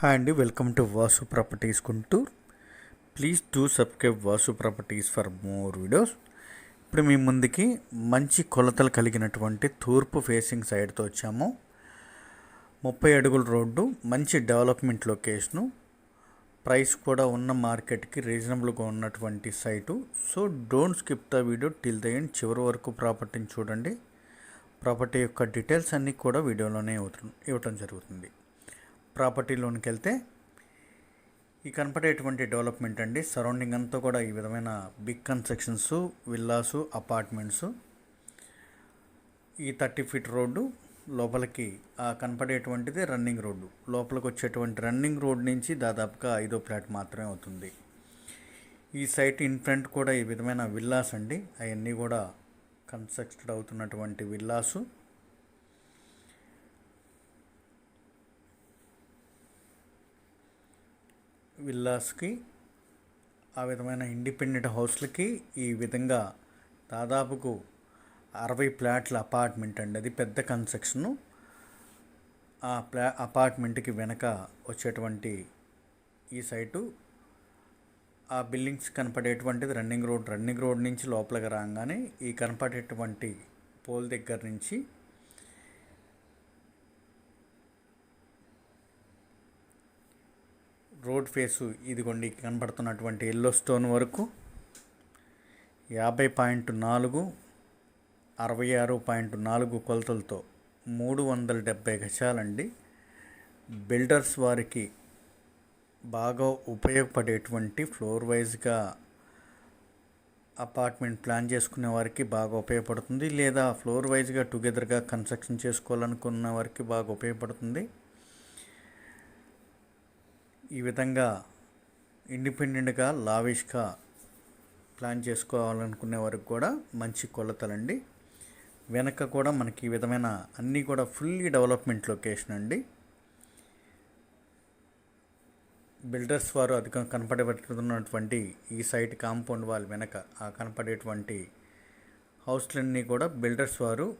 Hi అండి welcome to Vasu properties Guntur please do subscribe Vasu properties for more videos ఇప్పుడు మీ ముందుకి మంచి కొలతలు కలిగినటువంటి తూర్పు ఫేసింగ్ సైడ్తో వచ్చాము. ముప్పై అడుగుల రోడ్డు మంచి డెవలప్మెంట్ లొకేషను ప్రైస్ కూడా ఉన్న మార్కెట్కి రీజనబుల్గా ఉన్నటువంటి site so don't skip the video till the end చివరి వరకు ప్రాపర్టీని చూడండి. ప్రాపర్టీ యొక్క డీటెయిల్స్ అన్నీ కూడా వీడియోలోనే ఇవ్వటం ఇవ్వటం జరుగుతుంది. ప్రాపర్టీలోనికి వెళ్తే ఈ కనపడేటువంటి డెవలప్మెంట్ అండి. సరౌండింగ్ అంతా కూడా ఈ విధమైన బిగ్ కన్స్ట్రక్షన్స్ విల్లాసు అపార్ట్మెంట్స్. ఈ థర్టీ ఫీట్ రోడ్డు లోపలికి ఆ కనపడేటువంటిది రన్నింగ్ రోడ్డు. లోపలికి వచ్చేటువంటి రన్నింగ్ రోడ్ నుంచి దాదాపుగా ఐదో ఫ్లాట్ మాత్రమే అవుతుంది. ఈ సైట్ ఇన్ ఫ్రంట్ కూడా ఈ విధమైన విల్లాస్ అండి అవన్నీ కూడా కన్స్ట్రక్టెడ్ అవుతున్నటువంటి విల్లాసు. విల్లాస్కి ఆ విధమైన ఇండిపెండెంట్ హౌస్లకి ఈ విధంగా దాదాపుకు అరవై ప్లాట్ల అపార్ట్మెంట్ అండి. అది పెద్ద కన్స్ట్రక్షను. ఆ ప్లా అపార్ట్మెంట్కి వెనక వచ్చేటువంటి ఈ సైటు. ఆ బిల్డింగ్స్ కనపడేటువంటిది రన్నింగ్ రోడ్. రన్నింగ్ రోడ్ నుంచి లోపలికి రాగానే ఈ కనపడేటువంటి పోల్ దగ్గర నుంచి రోడ్ ఫేసు ఇదిగోండి కనబడుతున్నటువంటి ఎల్లో స్టోన్ వరకు యాభై పాయింట్ నాలుగు అరవై ఆరు పాయింట్ నాలుగు కొలతలతో మూడు వందల డెబ్బై గజాలండి. బిల్డర్స్ వారికి బాగా ఉపయోగపడేటువంటి ఫ్లోర్ వైజ్గా అపార్ట్మెంట్ ప్లాన్ చేసుకునే వారికి బాగా ఉపయోగపడుతుంది. లేదా ఫ్లోర్ వైజ్గా టుగెదర్గా కన్స్ట్రక్షన్ చేసుకోవాలనుకున్న వారికి బాగా ఉపయోగపడుతుంది. ఈ విధంగా ఇండిపెండెంట్గా లావిష్గా ప్లాన్ చేసుకోవాలనుకునే వరకు కూడా మంచి కొలతలండి. వెనక కూడా మనకి ఈ విధమైన అన్నీ కూడా ఫుల్లీ డెవలప్మెంట్ లొకేషన్ అండి. బిల్డర్స్ వారు అధికం కనపడబెట్టుతున్నటువంటి ఈ సైట్ కాంపౌండ్ వాల్ వెనక ఆ కనపడేటువంటి హౌస్లన్నీ కూడా బిల్డర్స్ వారు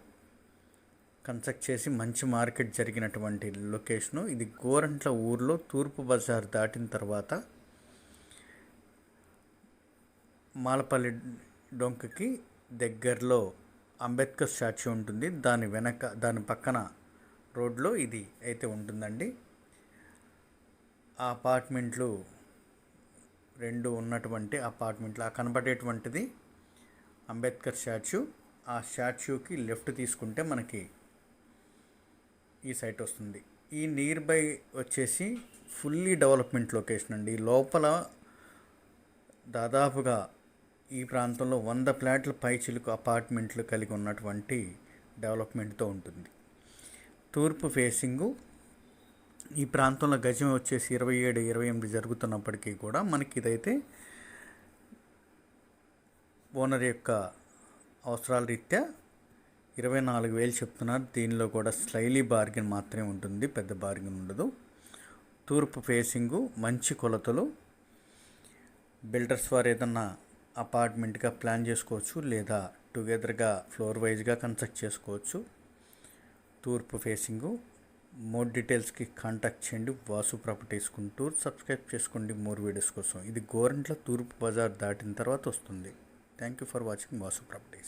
కన్స్ట్రక్ట్ చేసి మంచి మార్కెట్ జరిగినటువంటి లొకేషను. ఇది గోరంట్ల ఊర్లో తూర్పు బజార్ దాటిన తర్వాత మాలపల్లి డొంకకి దగ్గరలో అంబేద్కర్ స్టాచ్యూ ఉంటుంది. దాని వెనక దాని పక్కన రోడ్లో ఇది అయితే ఉంటుందండి. ఆ అపార్ట్మెంట్లు రెండు ఉన్నటువంటి అపార్ట్మెంట్లు ఆ కనబడేటువంటిది అంబేద్కర్ స్టాచ్యూ. ఆ స్టాచ్యూకి లెఫ్ట్ తీసుకుంటే మనకి ఈ సైట్ వస్తుంది. ఈ నియర్ బై వచ్చేసి ఫుల్లీ డెవలప్మెంట్ లొకేషన్ అండి. లోపల దాదాపుగా ఈ ప్రాంతంలో వంద ఫ్లాట్ల పైచిలుకు అపార్ట్మెంట్లు కలిగి ఉన్నటువంటి డెవలప్మెంట్తో ఉంటుంది. తూర్పు ఫేసింగు ఈ ప్రాంతంలో గజం వచ్చేసి ఇరవై ఏడు ఇరవై ఎనిమిది జరుగుతున్నప్పటికీ కూడా మనకి ఇదైతే ఓనర్ యొక్క అవసరాల రీత్యా ఇరవై నాలుగు వేలు చెప్తున్నారు దీనిలో కూడా స్లైలీ బార్గెన్ మాత్రమే ఉంటుంది పెద్ద బార్గెన్ ఉండదు. తూర్పు ఫేసింగు మంచి కొలతలు. బిల్డర్స్ వారు ఏదన్నా అపార్ట్మెంట్గా ప్లాన్ చేసుకోవచ్చు లేదా టుగెదర్గా ఫ్లోర్ వైజ్గా కన్స్ట్రక్ట్ చేసుకోవచ్చు. తూర్పు ఫేసింగు. మోర్ డీటెయిల్స్కి కాంటాక్ట్ చేయండి. వాసు ప్రాపర్టీస్ గుంటూరు. సబ్స్క్రైబ్ చేసుకోండి మోర్ వీడియోస్ కోసం. ఇది గోరంట్ల తూర్పు బజార్ దాటిన తర్వాత వస్తుంది. Thank you for watching Vasu properties.